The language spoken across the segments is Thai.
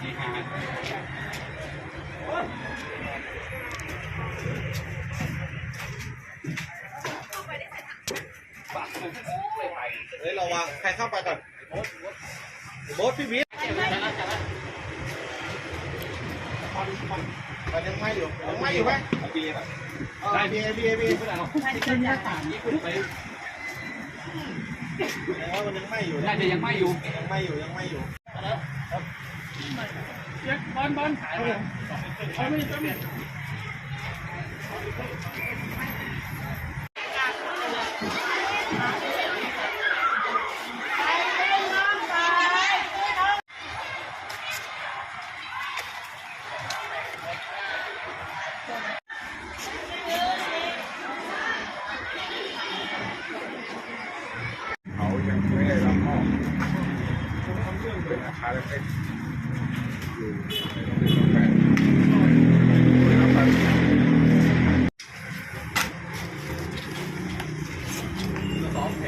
สี่ห้าเฮ้ยระวังใครเข้าไปก่อนโบ๊ทพี่บิ๊กมันยังไม่อยู่ยังไม่อยู่ไหมบีแบบได้บีเอบีเอบีเพื่นเนางบ้ยังไม่อยู่น่าจะยังไม่อยู่ยังไม่อยู่ยังไม่อยู่ บอลบอลขายเลยเขาไม่ต้องเขายังไม่ได้รับมอบเป็นอาคารเล็ ม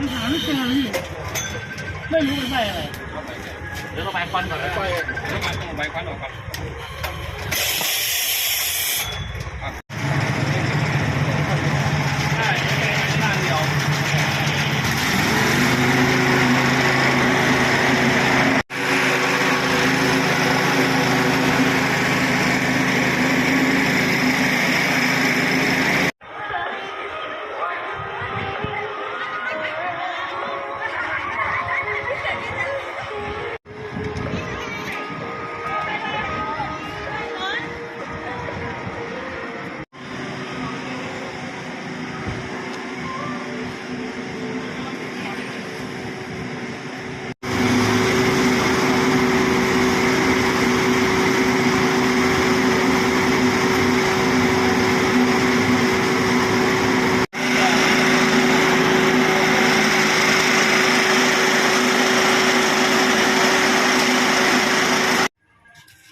ันหาไม่เจอเลยไม่รู้มันไปอะไรเดี๋ยวเราไปควันก่อนไปเดี๋ยวมาต้องไปควันออกครับ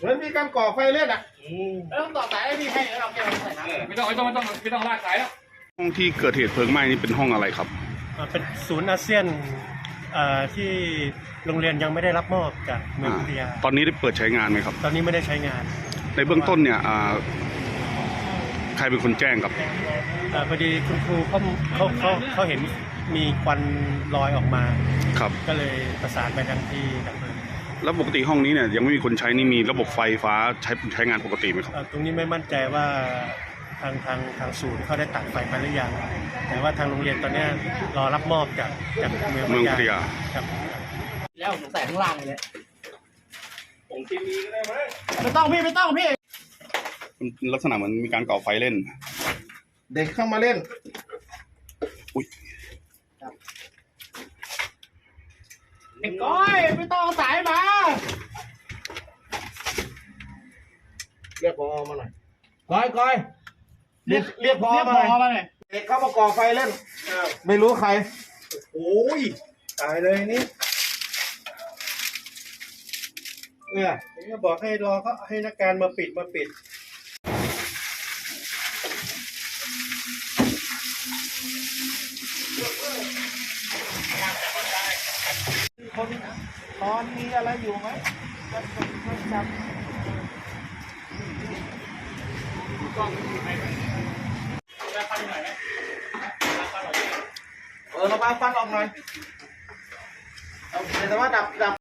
เหมือนมีการก่อไฟเล่นอะแล้วต้องต่อสายให้พี่ให้แล้วเราเก็บใส่ถังไม่ต้องไม่ต้องไม่ต้องไม่ต้องลากสายแล้วห้องที่เกิดเหตุเพลิงไหม้นี่เป็นห้องอะไรครับ อ่าเป็นศูนย์อาเซียนอ่าที่โรงเรียนยังไม่ได้รับมอบจากเมืองพัทยาตอนนี้ได้เปิดใช้งานไหมครับ ตอนนี้ไม่ได้ใช้งาน ในเบื้องต้นเนี่ยอ่าใครเป็นคนแจ้งครับอาพอดีคุณครูเขาเขาเขาเขาเห็นมีควันลอยออกมา ครับ ก็เลยประสานไปทันทีดับเพลิง แล้วปกติห้องนี้เนี่ยยังไม่มีคนใช้นี่มีระบบไฟฟ้าใช้ใช้งานปกติไหมครับอ่าตรงนี้ไม่มั่นใจว่าทางทางทางศูนย์เขาได้ตัดไฟไปหรือยัง แต่ว่าทางโรงเรียนตอนเนี้ยรอรับมอบจากจากเมืองเมืองพัทยาครับ แล้วผมใส่ข้างล่างเลยไม่ต้องพี่ไม่ต้องพี่ มันเป็นลักษณะเหมือนมีการก่อไฟเล่น เด็กเข้ามาเล่น อุ้ย ไอ้ก้อยไม่ต้องเอาสายมาเรียกพอมาหน่อยก้อยก้อยเรียกเรียกพอมาหน่อยมาเลยเด็กเข้ามาก่อไฟเล่น ไม่รู้ใคร โอ้ยตายเลยนี่เนี่ยผมก็บอกให้รอเขาให้นักการมาปิดมาปิด คนตอนมีอะไรอยู่ไหมจับจับเออเรามาฟันออกหน่อยเอาแต่ว่าดับดับ